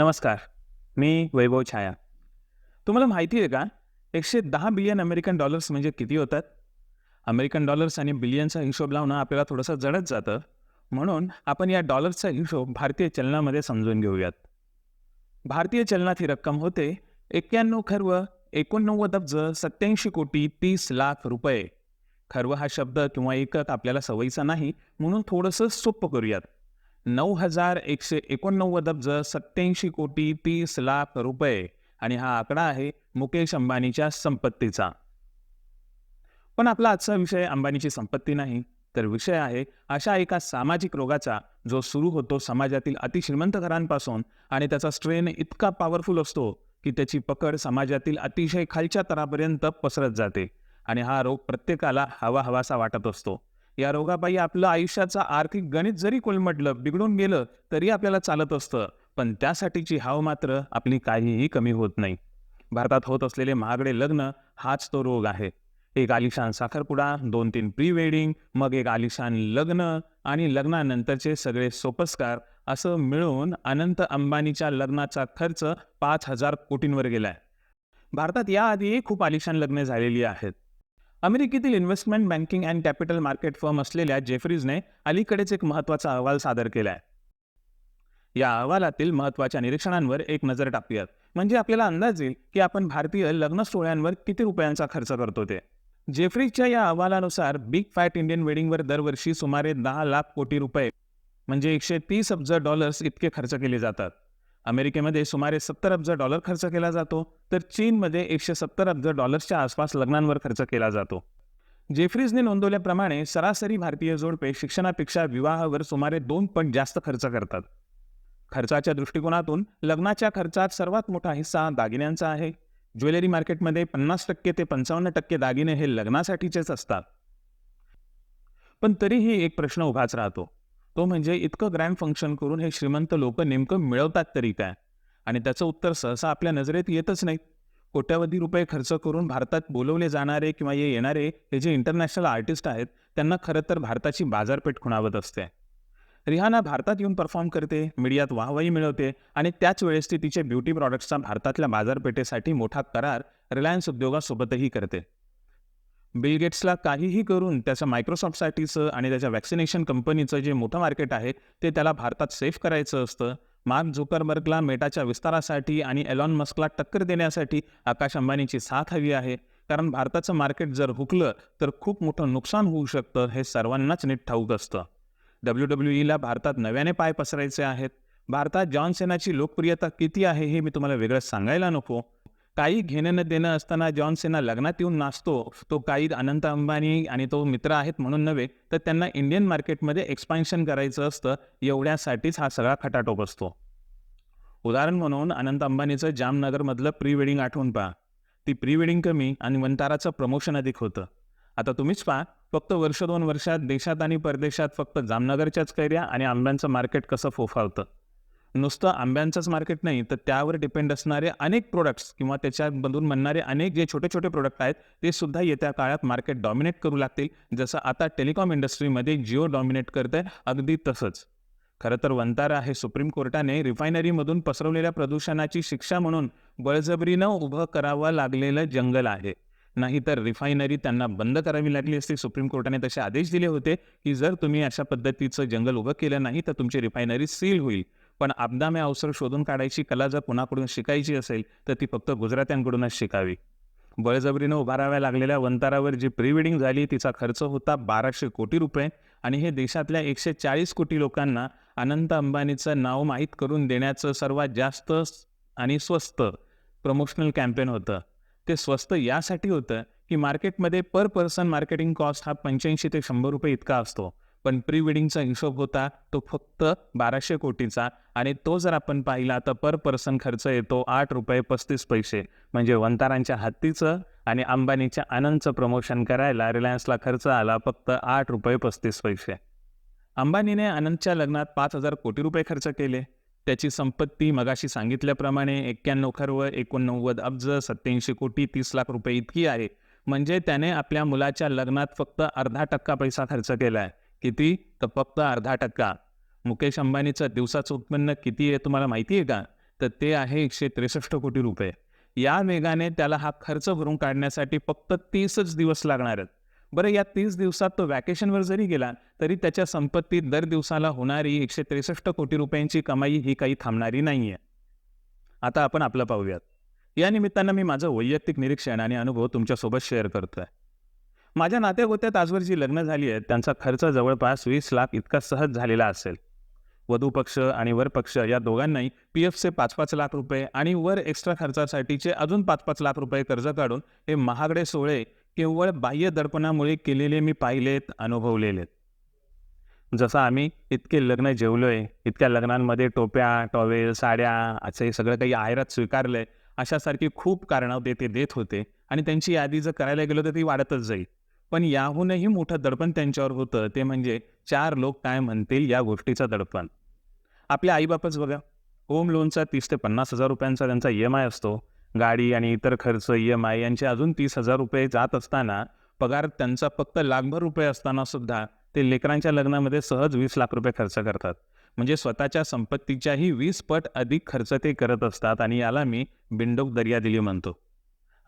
नमस्कार मी वैभव छाया. तुम्हाला माहिती आहे का? एकशे दहा बिलियन अमेरिकन डॉलर्स म्हणजे किती होतात? अमेरिकन डॉलर्स आणि बिलियनचा हिशोब लावणं आपल्याला थोडंसं जडत जातं. म्हणून आपण या डॉलर्सचा हिशोब भारतीय चलनामध्ये समजून घेऊयात. भारतीय चलनात ही रक्कम होते एक्क्याण्णव खर्व एकोणनव्वद अब्ज सत्याऐंशी कोटी तीस लाख रुपये. खर्व हा शब्द किंवा एकक आपल्याला सवयीचा नाही म्हणून थोडंसं सोपं करूयात. नऊ हजार एकशे एकोणनव्वद अब्ज सत्याऐंशी कोटी तीस लाख रुपये. आणि हा आकडा आहे मुकेश अंबानीच्या संपत्तीचा. पण आपला आजचा विषय अंबानीची संपत्ती नाही तर विषय आहे अशा एका सामाजिक रोगाचा जो सुरू होतो समाजातील अतिश्रीमंत घरांपासून आणि त्याचा स्ट्रेन इतका पॉवरफुल असतो की त्याची पकड समाजातील अतिशय खालच्या तरापर्यंत पसरत जाते. आणि हा रोग प्रत्येकाला हवा हवासा वाटत असतो. या रोगापायी आपलं आयुष्याचं आर्थिक गणित जरी कोलमडलं बिघडून गेलं तरी आपल्याला चालत असतं. पण त्यासाठीची हाव मात्र आपली काहीही कमी होत नाही. भारतात होत असलेले महागडे लग्न हाच तो रोग आहे. एक आलिशान साखरपुडा दोन तीन प्री वेडिंग मग एक आलिशान लग्न आणि लग्नानंतरचे सगळे सोपस्कार असं मिळून अनंत अंबानीच्या लग्नाचा खर्च पाच हजार कोटींवर गेलाय. भारतात याआधी खूप आलिशान लग्ने झालेली आहेत. अमेरिकेतील investment banking and capital market firm असलेल्या जेफरीजने अलीकडेच एक महत्त्वाचा अहवाल सादर केला आहे या अहवालातील महत्त्वाच्या निरीक्षणांवर एक नजर टाकूयात. म्हणजे आपल्याला अंदाज येईल की आपण भारतीय लग्न सोहळ्यांवर किती रुपयांचा खर्च करतो ते. जेफरीजच्या या अहवालानुसार बिग फॅट इंडियन वेडिंगवर दरवर्षी सुमारे दहा लाख कोटी रुपये म्हणजे एकशे तीस अब्ज डॉलर्स इतके खर्च केले जातात. अमेरिकेमध्ये सुमारे सत्तर अब्ज डॉलर खर्च केला जातो तर चीनमध्ये एकशे सत्तर अब्ज डॉलर्सच्या आसपास लग्नांवर खर्च केला जातो. जेफ्रीजने नोंदवल्याप्रमाणे सरासरी भारतीय जोडपे शिक्षणापेक्षा विवाहावर सुमारे दोन पट जास्त खर्च करतात. खर्चाच्या दृष्टिकोनातून लग्नाच्या खर्चात सर्वात मोठा हिस्सा दागिन्यांचा आहे. ज्वेलरी मार्केटमध्ये पन्नास टक्के ते पंचावन्न टक्के दागिने हे लग्नासाठीचेच असतात. पण तरीही एक प्रश्न उभाच राहतो. तो म्हणजे इतकं ग्रँड फंक्शन करून हे श्रीमंत लोक नेमकं मिळवतात तरी काय? आणि त्याचं उत्तर सहसा आपल्या नजरेत येतच नाही. कोट्यावधी रुपये खर्च करून भारतात बोलवले जाणारे किंवा ये येणारे हे जे इंटरनॅशनल आर्टिस्ट आहेत त्यांना खरं तर भारताची बाजारपेठ खुणावत असते. रिहाना भारतात येऊन परफॉर्म करते मीडियात वाहवाही मिळवते आणि त्याच वेळेस ती तिचे ब्युटी प्रॉडक्ट्सचा भारतातल्या बाजारपेठेसाठी मोठा करार रिलायन्स उद्योगासोबतही करते. बिल गेट्सला काहीही करून त्याचं मायक्रोसॉफ्टसाठीचं आणि त्याच्या वॅक्सिनेशन कंपनीचं जे मोठं मार्केट आहे ते त्याला भारतात सेफ करायचं असतं. मार्क झुकरबर्गला मेटाच्या विस्तारासाठी आणि एलॉन मस्कला टक्कर देण्यासाठी आकाश अंबानीची साथ हवी आहे. कारण भारताचं मार्केट जर हुकलं तर खूप मोठं नुकसान होऊ शकतं हे सर्वांनाच नीट ठाऊक असतं. डब्ल्यू डब्ल्यू ईला भारतात नव्याने पाय पसरायचे आहेत. भारतात जॉन सेनाची लोकप्रियता किती आहे हे मी तुम्हाला वेगळं सांगायला नको. काही घेणं न देणं असताना जॉन सेना लग्नात येऊन नाचतो. तो काही अनंत अंबानी आणि तो मित्र आहेत म्हणून नव्हे तर त्यांना इंडियन मार्केटमध्ये एक्सपान्शन करायचं असतं एवढ्यासाठीच हा सगळा खटाटोप असतो. उदाहरण म्हणून अनंत अंबानीचं जामनगरमधलं प्री वेडिंग आठवून पहा. ती प्री वेडिंग कमी आणि वंताराचं प्रमोशन अधिक होतं. आता तुम्हीच पहा फक्त वर्ष दोन वर्षात देशात आणि परदेशात फक्त जामनगरच्याच कैऱ्या आणि आंब्यांचं मार्केट कसं फोफावतं नुसतं आंब्यांचंच मार्केट नाही तर त्यावर डिपेंड असणारे अनेक प्रोडक्ट्स किंवा त्याच्यामधून म्हणणारे अनेक जे छोटे छोटे प्रोडक्ट आहेत ते सुद्धा येत्या काळात मार्केट डॉमिनेट करू लागतील. जसं आता टेलिकॉम इंडस्ट्रीमध्ये जिओ डॉमिनेट करते अगदी तसंच. खरं तर वंतारा हे सुप्रीम कोर्टाने रिफायनरीमधून पसरवलेल्या प्रदूषणाची शिक्षा म्हणून बळजबरीनं उभं करावं लागलेलं जंगल आहे. नाहीतर रिफायनरी त्यांना बंद करावी लागली असती. सुप्रीम कोर्टाने तसे आदेश दिले होते की जर तुम्ही अशा पद्धतीचं जंगल उभं केलं नाही तर तुमची रिफायनरी सील होईल. पण अबदामे अवसर शोधून काढायची कला जर कुणाकडून शिकायची असेल तर ती फक्त गुजरात्यांकडूनच शिकावी. बळजबरीनं उभाराव्या लागलेल्या वंतारावर जी प्री वेडिंग झाली तिचा खर्च होता बाराशे कोटी रुपये. आणि हे देशातल्या एकशे चाळीस कोटी लोकांना अनंत अंबानीचं नाव माहीत करून देण्याचं सर्वात जास्त आणि स्वस्त प्रमोशनल कॅम्पेन होतं. ते स्वस्त यासाठी होतं की मार्केटमध्ये पर पर्सन मार्केटिंग कॉस्ट हा पंच्याऐंशी ते शंभर रुपये इतका असतो. पण प्री वेडिंगचा हिशोब होता तो फक्त बाराशे कोटीचा आणि तो जर आपण पाहिला तर पर पर्सन खर्च येतो आठ रुपये पस्तीस पैसे. म्हणजे वंतारांच्या हत्तीचं आणि अंबानीच्या आनंदचं प्रमोशन करायला रिलायन्सला खर्च आला फक्त आठ रुपये पस्तीस पैसे. अंबानीने आनंदच्या लग्नात पाच हजार कोटी रुपये खर्च केले. त्याची संपत्ती मगाशी सांगितल्याप्रमाणे एक्क्याण्णव खर्व एकोणनव्वद अब्ज सत्याऐंशी कोटी तीस लाख रुपये इतकी आहे. म्हणजे त्याने आपल्या मुलाच्या लग्नात फक्त अर्धा टक्का पैसा खर्च केला आहे किती? तर फक्त अर्धा टक्का. मुकेश अंबानीचं दिवसाचं उत्पन्न किती आहे तुम्हाला माहिती आहे का? तर ते आहे एकशे त्रेसष्ट कोटी रुपये. या वेगाने त्याला हा खर्च भरून काढण्यासाठी फक्त तीसच दिवस लागणार आहेत. बरं या तीस दिवसात तो वॅकेशनवर जरी गेला तरी त्याच्या संपत्तीत दर दिवसाला होणारी एकशे त्रेसष्ट कोटी रुपयांची कमाई ही काही थांबणारी नाही आहे आता आपण आपलं पाहूयात. या निमित्तानं मी माझं वैयक्तिक निरीक्षण आणि अनुभव तुमच्यासोबत शेअर करतोय. माझ्या नातेगोत्यात आजवर जी लग्न झाली आहेत त्यांचा खर्च जवळपास वीस लाख इतका सहज झालेला असेल. वधू पक्ष आणि वर पक्ष या दोघांनाही पी एफचे पाच पाच लाख रुपये आणि वर एक्स्ट्रा खर्चासाठीचे अजून पाच पाच लाख रुपये कर्ज काढून हे महागडे सोहळे केवळ बाह्य दर्पणामुळे केलेले मी पाहिलेत अनुभवलेलेत. जसं आम्ही इतके लग्न जेवलोय इतक्या लग्नांमध्ये टोप्या टॉवेल साड्या असं सगळं काही आयरात स्वीकारलंय अशासारखी खूप कारणं ते ते देत होते आणि त्यांची यादी जर करायला गेलो तर ती वाढतच जाईल. पण याहूनही मोठं दडपण त्यांच्यावर होतं. ते म्हणजे चार लोक काय म्हणतील या गोष्टीचं दडपण. आपले आईबापच बघा. होम लोनचा तीस ते पन्नास हजार रुपयांचा त्यांचा ई एम आय असतो. गाडी आणि इतर खर्च ई एम आय यांचे अजून तीस हजार रुपये जात असताना पगार त्यांचा फक्त लाखभर रुपये असताना सुद्धा ते लेकरांच्या लग्नामध्ये सहज वीस लाख रुपये खर्च करतात. म्हणजे स्वतःच्या संपत्तीच्याही वीस पट अधिक खर्च ते करत असतात आणि याला मी बिंडोक दर्या दिली म्हणतो.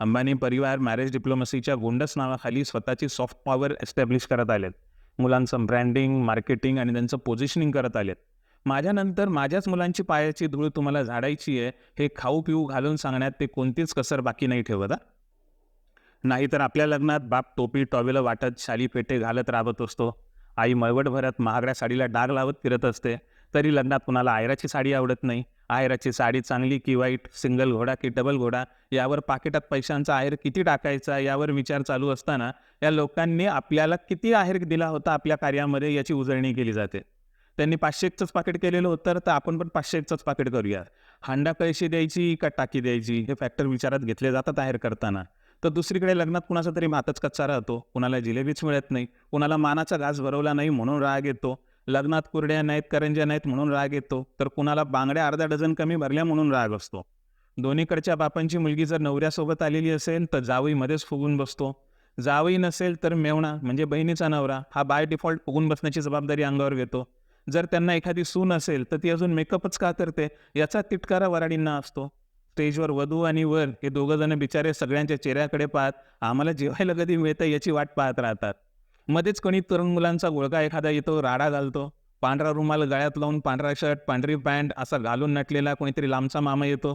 अंबानी परिवार मॅरेज डिप्लोमसीच्या गोंडस नावाखाली स्वतःची सॉफ्ट पॉवर एस्टॅब्लिश करत आलेत. मुलांचं ब्रँडिंग मार्केटिंग आणि त्यांचं पोझिशनिंग करत आलेत. माझ्यानंतर माझ्याच मुलांची पायाची धूळ तुम्हाला झाडायची आहे हे खाऊ पिऊ घालून सांगण्यात ते कोणतीच कसर बाकी नाही ठेवत नाहीतर आपल्या लग्नात बाप टोपी टॉवेलं वाटत शाली पेटे घालत राबत असतो. आई मळवट भरत महागड्या साडीला डाग लावत फिरत असते. तरी लग्नात कुणाला आयराची साडी आवडत नाही. आयराची साडी चांगली की वाईट सिंगल घोडा की डबल घोडा यावर पाकिटात पैशांचा आहेर किती टाकायचा यावर विचार चालू असताना या लोकांनी आपल्याला किती आहेर दिला होता आपल्या कार्यामध्ये याची उजळणी केली जाते. त्यांनी पाचशे एकचंच पाकिट केलेलं होतं तर आपण पण पाचशे एकचंच पाकिट करूया. हांडा पैसे द्यायची का टाकी द्यायची हे फॅक्टर विचारात घेतले जातात आहेर करताना. तर दुसरीकडे लग्नात कुणाचा तरी मातच कच्चा राहतो कुणाला जिलेबीच मिळत नाही कुणाला मानाचा घास भरवला नाही म्हणून राग येतो लग्नात कुरड्या नाहीत करंज्या नाहीत म्हणून राग येतो. तर कुणाला बांगड्या अर्धा डझन कमी भरल्या म्हणून राग असतो. दोन्हीकडच्या बापांची मुलगी जर नवऱ्यासोबत आलेली असेल तर जावईमध्येच फुगून बसतो. जावई नसेल तर मेवणा म्हणजे बहिणीचा नवरा हा बाय डिफॉल्ट फुगून बसण्याची जबाबदारी अंगावर घेतो. जर त्यांना एखादी सून असेल तर ती अजून मेकअपच का करते? याचा तिटकारा वराडींना असतो. स्टेजवर वधू आणि वर हे दोघं जण बिचारे सगळ्यांच्या चेहऱ्याकडे पाहत आम्हाला जेवायला कधी मिळतं याची वाट पाहत राहतात. मध्येच कोणी तरुण मुलांचा गोळका एखादा येतो राडा घालतो पांढरा रुमाल गळ्यात लावून पांढरा शर्ट पांढरी पॅन्ट असा घालून नटलेला कोणीतरी लांबचा मामा येतो.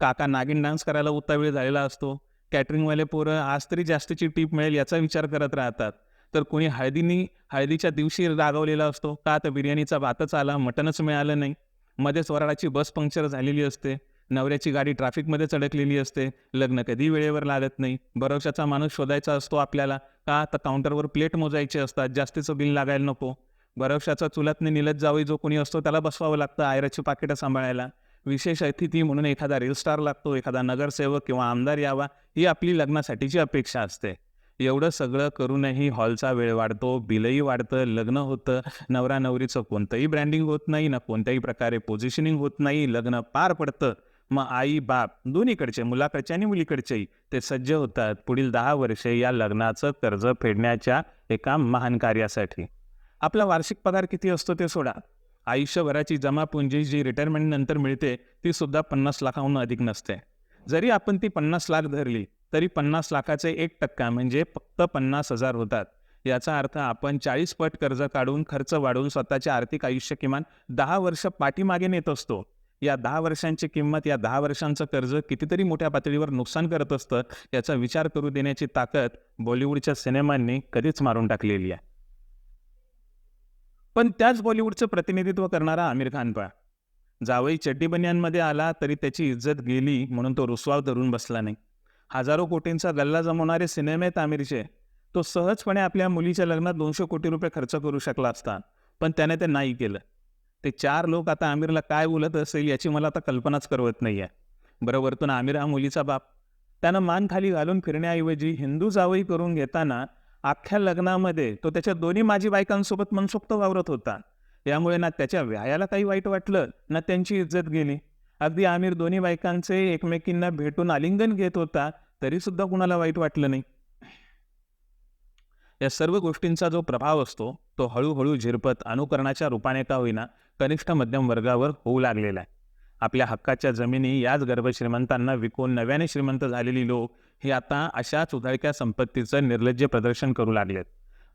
काका नागिन डान्स करायला उत्तावेळ झालेला असतो. कॅटरिंगवाले पोरं आज तरी जास्तीची टीप मिळेल याचा विचार करत राहतात. तर कोणी हळदीनी हळदीच्या दिवशी रागवलेला असतो का तर बिर्याणीचा भातच आला मटनच मिळालं नाही. मध्येच वराडाची बस पंक्चर झालेली असते. नवऱ्याची गाडी ट्रॅफिकमध्येच अडकलेली असते. लग्न कधी वेळेवर लागत नाही. भरोशाचा माणूस शोधायचा असतो आपल्याला. का तर काउंटरवर प्लेट मोजायचे असतात? जास्तीचं बिल लागायला नको. भरोशाचा चुलतने निलत जावी जो कोणी असतो त्याला बसवावं लागतं आयराची पाकिटं सांभाळायला. विशेष अतिथी म्हणून एखादा रील स्टार लागतो एखादा नगरसेवक किंवा आमदार यावा ही आपली लग्नासाठीची अपेक्षा असते. एवढं सगळं करूनही हॉलचा वेळ वाढतो बिलही वाढतं लग्न होतं. नवरा नवरीचं कोणतंही ब्रँडिंग होत नाही ना कोणत्याही प्रकारे पोझिशनिंग होत नाही लग्न पार पडतं. मग आई बाप दोन्हीकडचे मुलाकडचे आणि मुलीकडचेही ते सज्ज होतात पुढील दहा वर्षे या लग्नाचं कर्ज फेडण्याच्या एका महान कार्यासाठी. आपला वार्षिक पगार किती असतो ते सोडा. आयुष्यभराची जमापुंजी जी रिटायरमेंट नंतर मिळते ती सुद्धा पन्नास लाखाहून अधिक नसते. जरी आपण ती पन्नास लाख धरली तरी पन्नास लाखाचे एक टक्का म्हणजे फक्त पन्नास हजार होतात. याचा अर्थ आपण चाळीस पट कर्ज काढून खर्च वाढवून स्वतःचे आर्थिक आयुष्य किमान दहा वर्ष पाठीमागे नेत असतो. या दहा वर्षांची किंमत या दहा वर्षांचं कर्ज कितीतरी मोठ्या पातळीवर नुकसान करत असतं याचा विचार करू देण्याची ताकद बॉलिवूडच्या सिनेमांनी कधीच मारून टाकलेली आहे. पण त्याच बॉलिवूडचं प्रतिनिधित्व करणारा आमिर खान पहा. जावई चड्डी बनियांमध्ये आला तरी त्याची इज्जत गेली म्हणून तो रुसवाव धरून बसला नाही. हजारो कोटींचा गल्ला जमवणारे सिनेमे आहेत आमिरचे. तो सहजपणे आपल्या मुलीच्या लग्नात दोनशे कोटी रुपये खर्च करू शकला असता पण त्याने ते नाही केलं. ते चार लोक आता आमिरला काय बोलत असेल याची मला आता कल्पनाच करवत नाही आहे बरं वरतून आमिर हा मुलीचा बाप. त्यानं मान खाली घालून फिरण्याऐवजी हिंदू जावई करून घेताना अख्ख्या लग्नामध्ये तो त्याच्या दोन्ही माझी बायकांसोबत मनसोक्त वावरत होता. यामुळे ना त्याच्या व्यायाला काही वाईट वाटलं ना त्यांची इज्जत गेली. अगदी आमिर दोन्ही बायकांचे एकमेकींना भेटून आलिंगन घेत होता तरीसुद्धा कुणाला वाईट वाटलं नाही. या सर्व गोष्टींचा जो प्रभाव असतो तो हळूहळू झिरपत अनुकरणाच्या रूपाने का होईना कनिष्ठ मध्यम वर्गावर होऊ लागलेला आहे. आपल्या हक्काच्या जमिनी याच गर्भश्रीमंतांना विकून नव्याने श्रीमंत झालेली लोक हे आता अशाच उधळक्या संपत्तीचं निर्लज्ज प्रदर्शन करू लागलेत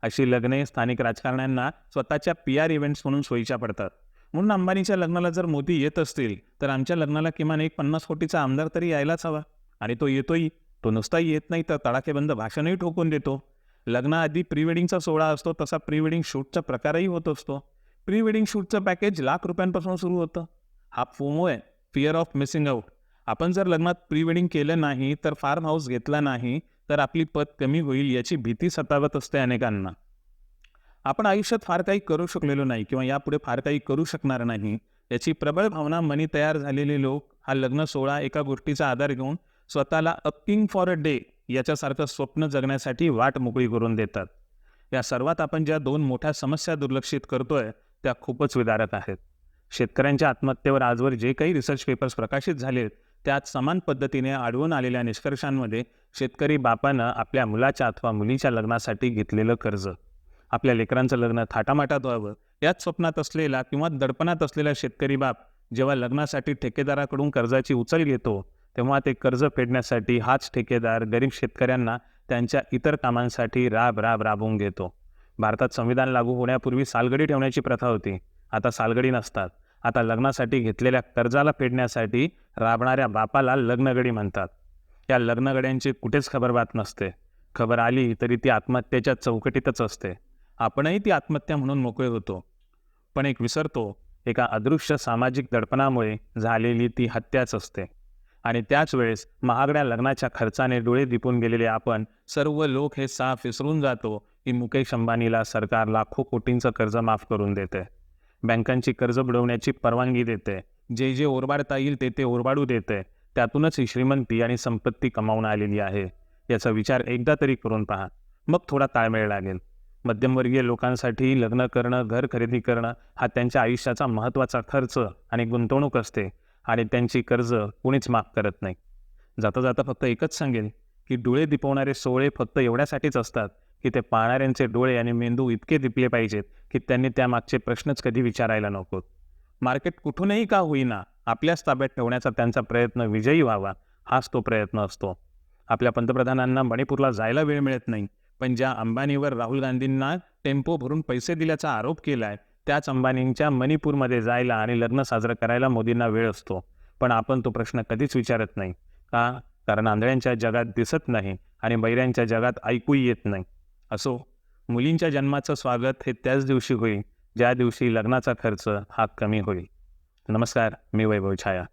अशी लग्ने स्थानिक राजकारण्यांना स्वतःच्या पी आर इव्हेंट्स म्हणून सोयीच्या पडतात. म्हणून अंबानीच्या लग्नाला जर मोदी येत असतील तर आमच्या लग्नाला किमान एक पन्नास कोटीचा आमदार तरी यायलाच हवा. आणि तो येतोही. तो नुसताही येत नाही तर तडाखेबंद भाषणही ठोकून देतो. लग्नाआधी प्री वेडिंगचा सोहळा असतो तसा प्री वेडिंग शूटचा प्रकारही होत असतो. प्री वेडिंग शूटचं पॅकेज लाख रुपयांपासून सुरू होतं. हा फोमो आहे फिअर ऑफ मिसिंग आउट आपण जर लग्नात प्री वेडिंग केलं नाही तर फार्म हाऊस घेतला नाही तर आपली पत कमी होईल याची भीती सतावत असते अनेकांना. आपण आयुष्यात फार काही करू शकलेलो नाही किंवा यापुढे फार काही करू शकणार नाही याची प्रबळ भावना मनी तयार झालेले लोक हा लग्न सोहळा एका गोष्टीचा आधार घेऊन स्वतःला अपिंग फॉर अ डे याच्यासारखं स्वप्न जगण्यासाठी वाट मोकळी करून देतात. या सर्वात आपण ज्या दोन मोठ्या समस्या दुर्लक्षित करतोय त्या खूपच विदारक आहेत. शेतकऱ्यांच्या आत्महत्येवर आजवर जे काही रिसर्च पेपर्स प्रकाशित झालेत त्यात समान पद्धतीने आढळून आलेल्या निष्कर्षांमध्ये शेतकरी बापानं आपल्या मुलाच्या अथवा मुलीच्या लग्नासाठी घेतलेलं कर्ज. आपल्या लेकरांचं लग्न थाटामाटात व्हावं याच स्वप्नात असलेला किंवा दडपणात असलेला शेतकरी बाप जेव्हा लग्नासाठी ठेकेदाराकडून कर्जाची उचल घेतो तेव्हा ते कर्ज फेडण्यासाठी हाच ठेकेदार गरीब शेतकऱ्यांना त्यांच्या इतर कामांसाठी राब राब राबवून घेतो. भारतात संविधान लागू होण्यापूर्वी सालगडी ठेवण्याची प्रथा होती. आता सालगडी नसतात. आता लग्नासाठी घेतलेल्या कर्जाला फेडण्यासाठी राबणाऱ्या बापाला लग्नगडी म्हणतात. या लग्नगड्यांची कुठेच खबरबात नसते. खबर आली तरी ती आत्महत्येच्या चौकटीतच असते. आपणही ती आत्महत्या म्हणून मोकळे होतो. पण एक विसरतो एका अदृश्य सामाजिक दडपणामुळे झालेली ती हत्याच असते. आणि त्याच वेळेस महागड्या लग्नाच्या खर्चाने डोळे दिपून गेलेले आपण सर्व लोक हे साफ विसरून जातो की मुकेश अंबानीला सरकार लाखो कोटींचं कर्ज माफ करून देते. बँकांची कर्ज बुडवण्याची परवानगी देते. जे जे ओरबाडता येईल ते ते ओरबाडू देते. त्यातूनच ही श्रीमंती आणि संपत्ती कमावून आलेली आहे. याचा विचार एकदा तरी करून पहा. मग थोडा ताळमेळ लागेल. मध्यमवर्गीय लोकांसाठी लग्न करणं घर खरेदी करणं हा त्यांच्या आयुष्याचा महत्त्वाचा खर्च आणि गुंतवणूक असते. आणि त्यांची कर्ज कुणीच माफ करत नाही. जाता जाता फक्त एकच सांगेल की डोळे दिपवणारे सोहळे फक्त एवढ्यासाठीच असतात की ते पाहणाऱ्यांचे डोळे आणि मेंदू इतके दिपले पाहिजेत की त्यांनी त्यामागचे प्रश्नच कधी विचारायला नकोत. मार्केट कुठूनही का होईना आपल्याच ताब्यात ठेवण्याचा त्यांचा प्रयत्न विजयी व्हावा हाच तो प्रयत्न असतो. आपल्या पंतप्रधानांना मणिपूरला जायला वेळ मिळत नाही पण ज्या अंबानीवर राहुल गांधींना टेम्पो भरून पैसे दिल्याचा आरोप केला आहे त्याच अंबानींच्या मणिपूरमध्ये जायला आणि लग्न साजरं करायला मोदींना वेळ असतो. पण आपण तो प्रश्न कधीच विचारत नाही. का? कारण आंधळ्यांच्या जगात दिसत नाही आणि बैऱ्यांच्या जगात ऐकूही येत नाही. असो मुलींच्या जन्माचं स्वागत हे त्याच दिवशी होईल ज्या दिवशी लग्नाचा खर्च हा कमी होईल. नमस्कार मी वैभव छाया.